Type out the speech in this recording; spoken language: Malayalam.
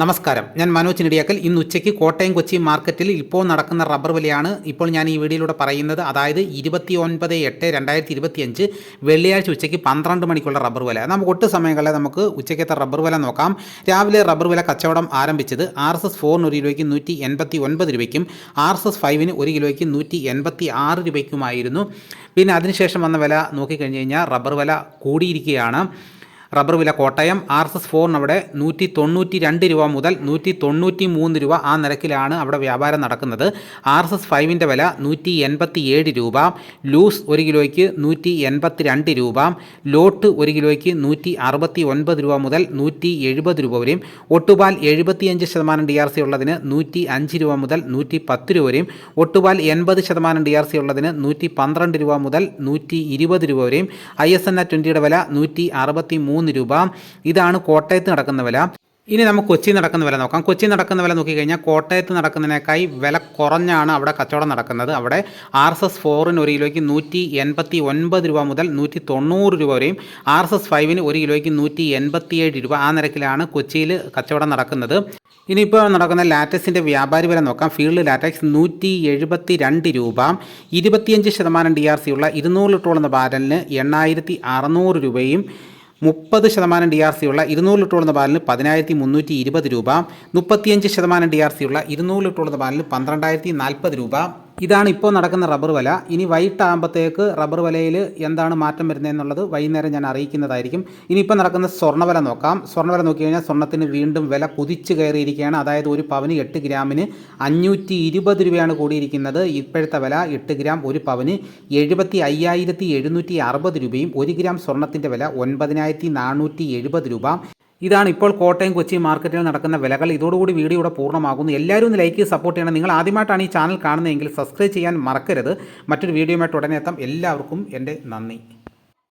നമസ്കാരം. ഞാൻ മനോജ് നെടിയാക്കൽ. ഇന്ന് ഉച്ചയ്ക്ക് കോട്ടയം കൊച്ചി മാർക്കറ്റിൽ ഇപ്പോൾ നടക്കുന്ന റബ്ബർ വിലയാണ് ഇപ്പോൾ ഞാൻ ഈ വീഡിയോയിലൂടെ പറയുന്നത്. അതായത് ഇരുപത്തി ഒൻപത് എട്ട് രണ്ടായിരത്തി ഇരുപത്തിയഞ്ച് വെള്ളിയാഴ്ച ഉച്ചയ്ക്ക് പന്ത്രണ്ട് മണിക്കുള്ള റബ്ബർ വില. നമുക്ക് ഒട്ട് സമയങ്ങളെ നമുക്ക് ഉച്ചയ്ക്കത്തെ റബ്ബർ വില നോക്കാം. രാവിലെ റബ്ബർ വില കച്ചവടം ആരംഭിച്ചത് ആർ എസ് എസ് ഫോറിന് ഒരു കിലോയ്ക്ക് നൂറ്റി എൺപത്തി ഒൻപത് രൂപയ്ക്കും ആർ എസ് എസ് ഫൈവിന് ഒരു കിലോയ്ക്ക് നൂറ്റി എൺപത്തി ആറ് രൂപയ്ക്കുമായിരുന്നു. പിന്നെ അതിനുശേഷം വന്ന വില നോക്കിക്കഴിഞ്ഞ് കഴിഞ്ഞാൽ റബ്ബർ വില കൂടിയിരിക്കുകയാണ്. റബ്ബർ വില കോട്ടയം ആർ എസ് എസ് ഫോറിന് അവിടെ നൂറ്റി തൊണ്ണൂറ്റി രണ്ട് രൂപ മുതൽ നൂറ്റി തൊണ്ണൂറ്റി മൂന്ന് രൂപ ആ നിരക്കിലാണ് അവിടെ വ്യാപാരം നടക്കുന്നത്. ആർ എസ് എസ് ഫൈവിന്റെ വില നൂറ്റി എൺപത്തി ഏഴ് രൂപ ലൂസ് ഒരു കിലോയ്ക്ക് നൂറ്റി എൺപത്തി രണ്ട് രൂപ ലോട്ട് ഒരു കിലോയ്ക്ക് നൂറ്റി അറുപത്തി ഒൻപത് രൂപ മുതൽ നൂറ്റി എഴുപത് രൂപ വരെയും ഒട്ടുപാൽ എഴുപത്തിയഞ്ച് ശതമാനം ഡി ആർ സി ഉള്ളതിന് നൂറ്റി അഞ്ച് രൂപ മുതൽ നൂറ്റി പത്ത് രൂപ വരെയും ഒട്ടുപാൽ എൺപത് ശതമാനം ഡി ആർ സി ഉള്ളതിന് നൂറ്റി പന്ത്രണ്ട് രൂപ മുതൽ നൂറ്റി ഇരുപത് രൂപ വരെയും ഐ എസ് എൻ എ ട്വന്റിയുടെ വില നൂറ്റി അറുപത്തി മൂന്ന് രൂപ. ഇതാണ് കോട്ടയത്ത് നടക്കുന്ന വില. ഇനി നമുക്ക് കൊച്ചി നടക്കുന്ന വില നോക്കാം. കൊച്ചി നടക്കുന്ന വില നോക്കിക്കഴിഞ്ഞാൽ കോട്ടയത്ത് നടക്കുന്നതിനേക്കായി വില കുറഞ്ഞാണ് അവിടെ കച്ചവടം നടക്കുന്നത്. അവിടെ ആർ എസ് എസ് ഫോറിന് ഒരു കിലോയ്ക്ക് നൂറ്റി എൺപത്തി ഒൻപത് രൂപ മുതൽ നൂറ്റി തൊണ്ണൂറ് രൂപ വരെയും ആർ എസ് എസ് ഫൈവിന് ഒരു കിലോയ്ക്ക് നൂറ്റി എൺപത്തിയേഴ് രൂപ ആ നിരക്കിലാണ് കൊച്ചിയിൽ കച്ചവടം നടക്കുന്നത്. ഇനിയിപ്പോൾ നടക്കുന്ന ലാറ്റക്സിന്റെ വ്യാപാരി വില നോക്കാം. ഫീൽഡ് ലാറ്റക്സ് നൂറ്റി എഴുപത്തി രണ്ട് രൂപ. ഇരുപത്തിയഞ്ച് ശതമാനം ഡി ആർ സി ഉള്ള ഇരുന്നൂറ് ലിറ്ററോളുന്ന ബാരലിന് എണ്ണായിരത്തി അറുന്നൂറ് രൂപയും മുപ്പത് ശതമാനം ഡി ആർ സി ഉള്ള ഇരുന്നൂറ് ലിറ്ററുള്ള പാലിന് പതിനായിരത്തി മുന്നൂറ്റി ഇരുപത് രൂപ മുപ്പത്തിയഞ്ച് ശതമാനം ഡി ആർ സി ഉള്ള ഇരുന്നൂറ് ലിറ്ററുള്ള പാലിന് പന്ത്രണ്ടായിരത്തി നാൽപ്പത് രൂപ ഇതാണ് ഇപ്പോൾ നടക്കുന്ന റബ്ബർ വില. ഇനി വൈകിട്ടാകുമ്പോഴത്തേക്ക് റബ്ബർ വിലയിൽ എന്താണ് മാറ്റം വരുന്നതെന്നുള്ളത് വൈകുന്നേരം ഞാൻ അറിയിക്കുന്നതായിരിക്കും. ഇനിയിപ്പോൾ നടക്കുന്ന സ്വർണവില നോക്കാം. സ്വർണവില നോക്കി കഴിഞ്ഞാൽ സ്വർണത്തിന് വീണ്ടും വില കുതിച്ച് കയറിയിരിക്കുകയാണ്. അതായത് ഒരു പവന് എട്ട് ഗ്രാമിന് അഞ്ഞൂറ്റി ഇരുപത് രൂപയാണ് കൂടിയിരിക്കുന്നത്. ഇപ്പോഴത്തെ വില എട്ട് ഗ്രാം ഒരു പവന് എഴുപത്തി അയ്യായിരത്തി എഴുന്നൂറ്റി അറുപത് രൂപയും ഒരു ഗ്രാം സ്വർണത്തിന്റെ വില ഒൻപതിനായിരത്തി നാനൂറ്റി എഴുപത് രൂപ. ഇതാണ് ഇപ്പോൾ കോട്ടയം കൊച്ചി മാർക്കറ്റിൽ നടക്കുന്ന വിലകൾ. ഇതോടുകൂടി വീഡിയോ ഇവിടെ പൂർണമാകുന്നു. എല്ലാവരും ഒന്ന് ലൈക്ക് സപ്പോർട്ട് ചെയ്യണം. നിങ്ങൾ ആദ്യമായിട്ടാണ് ഈ ചാനൽ കാണുന്നതെങ്കിൽ സബ്സ്ക്രൈബ് ചെയ്യാൻ മറക്കരുത്. മറ്റൊരു വീഡിയോയുമായിട്ട് ഉടനെ എത്താം. എല്ലാവർക്കും എന്റെ നന്ദി.